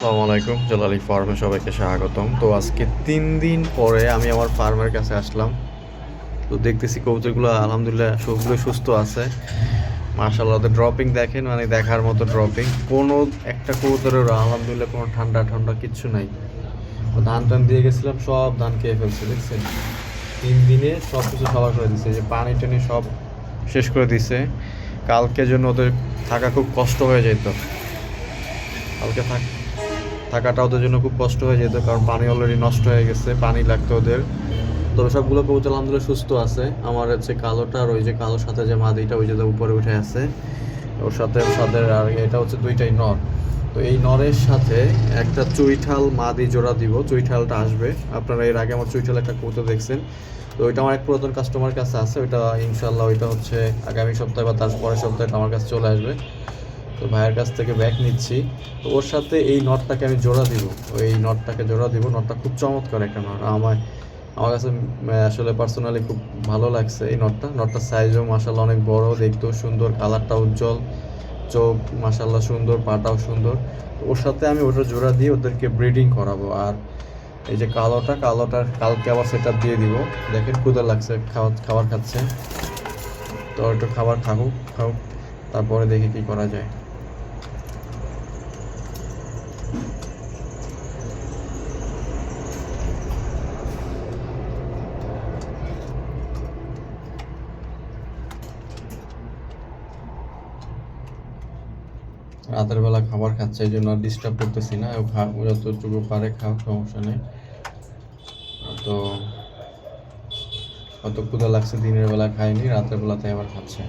আসসালামু আলাইকুম, জালালি ফার্মে সবাইকে স্বাগতম। তো আজকে তিন দিন পরে আমি আমার ফার্মের কাছে আসলাম। তো দেখতেছি কবুতরগুলো আলহামদুলিল্লাহ সবগুলো সুস্থ আছে। মার্শাল্লাহ ওদের ড্রপিং দেখেন মানে দেখার মতো ড্রপিং কোনো একটা কবুতরের আলহামদুলিল্লাহ কোনো ঠান্ডা ঠান্ডা কিচ্ছু নাই। ধান টান দিয়ে গেছিলাম, সব ধান খেয়ে ফেলছে, দেখছেন? তিন দিনে সব কিছু সবার করে দিছে যে পানি টানি সব শেষ করে দিছে। কালকে জন্য ওদের থাকা খুব কষ্ট হয়ে যেত কালকে থাক থাকাটা ওদের জন্য খুব কষ্ট হয়ে যেত, কারণ পানি অলরেডি নষ্ট হয়ে গেছে, পানি লাগতো ওদের। তবে সবগুলো কবুতর আলহামদুলিল্লাহ সুস্থ আছে। আমার হচ্ছে কালোটা আর ওই যে কালোর সাথে যে মাদিটা, ওই যে উপরে উঠে আছে। ওর সাথে ওর সাথে আর এটা হচ্ছে দুইটাই নর। তো এই নরের সাথে একটা চুইঠাল মাদি জোড়া দিব, চুইঠালটা আসবে। আপনারা এর আগে আমার চুইঠাল একটা কবুতর দেখছেন। তো ওইটা আমার এক পুরাতন কাস্টমার কাছে আছে, ওইটা ইনশাল্লাহ ওইটা হচ্ছে আগামী সপ্তাহে বা তার পরের সপ্তাহে আমার কাছে চলে আসবে। তো ভাইয়ের কাছ থেকে ব্যাগ নিচ্ছি। তো ওর সাথে এই নটটাকে আমি জোড়া দিব। এই নটটাকে জোড়া দিব। নটটা খুব চমৎকার একটা নট। আমার আমার কাছে আসলে পার্সোনালি খুব ভালো লাগছে এই নটটা। নটটার সাইজও মাসাল্লাহ অনেক বড়, দেখতেও সুন্দর কালারটা উজ্জ্বল, চোখ মাসাল্লাহ সুন্দর, পাটাও সুন্দর। ওর সাথে আমি ওটা জোড়া দিয়ে ওদেরকে ব্রিডিং করাবো। আর এই যে কালোটা, কালোটার কালকে আবার সেট দিয়ে দিব। দেখেন ক্ষুদা লাগছে, খাওয়া, খাবার খাচ্ছে। তো একটু খাবার খাকুক খাও। তারপরে দেখি কি করা যায়। রাতের বেলা খাবার খাচ্ছে, এই জন্য ডিস্টার্ব করতেছি না। যতটুকু পারে খাও, সমস্যা নেই। তো কত ক্ষুদা লাগছে, দিনের বেলা খাইনি, রাতের বেলাতে আবার খাচ্ছে।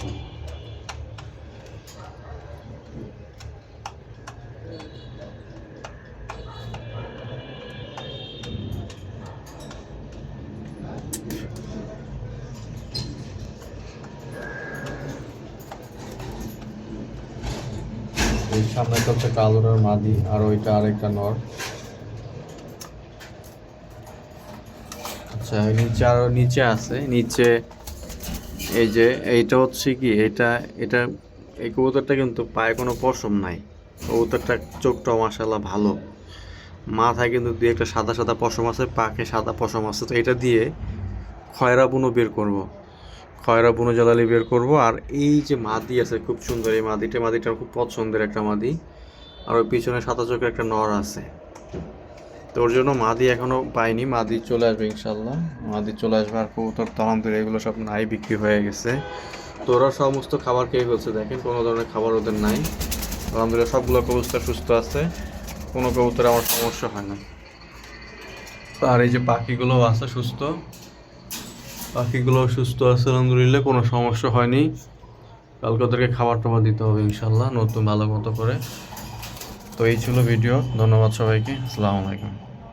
এই সামনেটা হচ্ছে কালোটার মাদি, আর ওইটা আরেকটা নর। আচ্ছা নিচে আরও নিচে আছে। নিচে এই যে, এইটা হচ্ছে কি, এটা এটা, এই কবুতরটা কিন্তু পায়ে কোনো পশম নাই। কবুতরটা চোখটা মাসাল্লাহ ভালো। মাথায় কিন্তু দুই একটা সাদা সাদা পশম আছে পাখে সাদা পশম আছে। তো এটা দিয়ে খয়রা বুনো বের করব। খয়রা বুনো জ্বালালি বের করব। আর এই যে মাদি আছে, খুব সুন্দর এই মাদিটা। মাদিটা খুব পছন্দের একটা মাদি। আর ওই পিছনে সাদা চোখের একটা নর আছে। তো ওর জন্য মাদি এখনও পাইনি। মাদি চলে আসবে ইনশাল্লাহ মাদি চলে আসবে আর কবুতর তো এগুলো সব নাই, বিক্রি হয়ে গেছে। তো ওরা সমস্ত খাবার খেয়ে ফেলছে, দেখেন কোনো ধরনের খাবার ওদের নাই। আলহামদুলিল্লাহ, সবগুলো কবুতর সুস্থ আছে। কোনো কবুতর আমার সমস্যা হয় না। আর এই যে পাখিগুলো আছে সুস্থ। পাখিগুলো সুস্থ আছে, আলহামদুলিল্লাহ, কোনো সমস্যা হয়নি। কালকে ওদেরকে খাবার টাবার দিতে হবে ইনশাল্লাহ নতুন ভালো মতো করে। তো এই ছিল ভিডিও, ধন্যবাদ সবাইকে, আসসালামু আলাইকুম।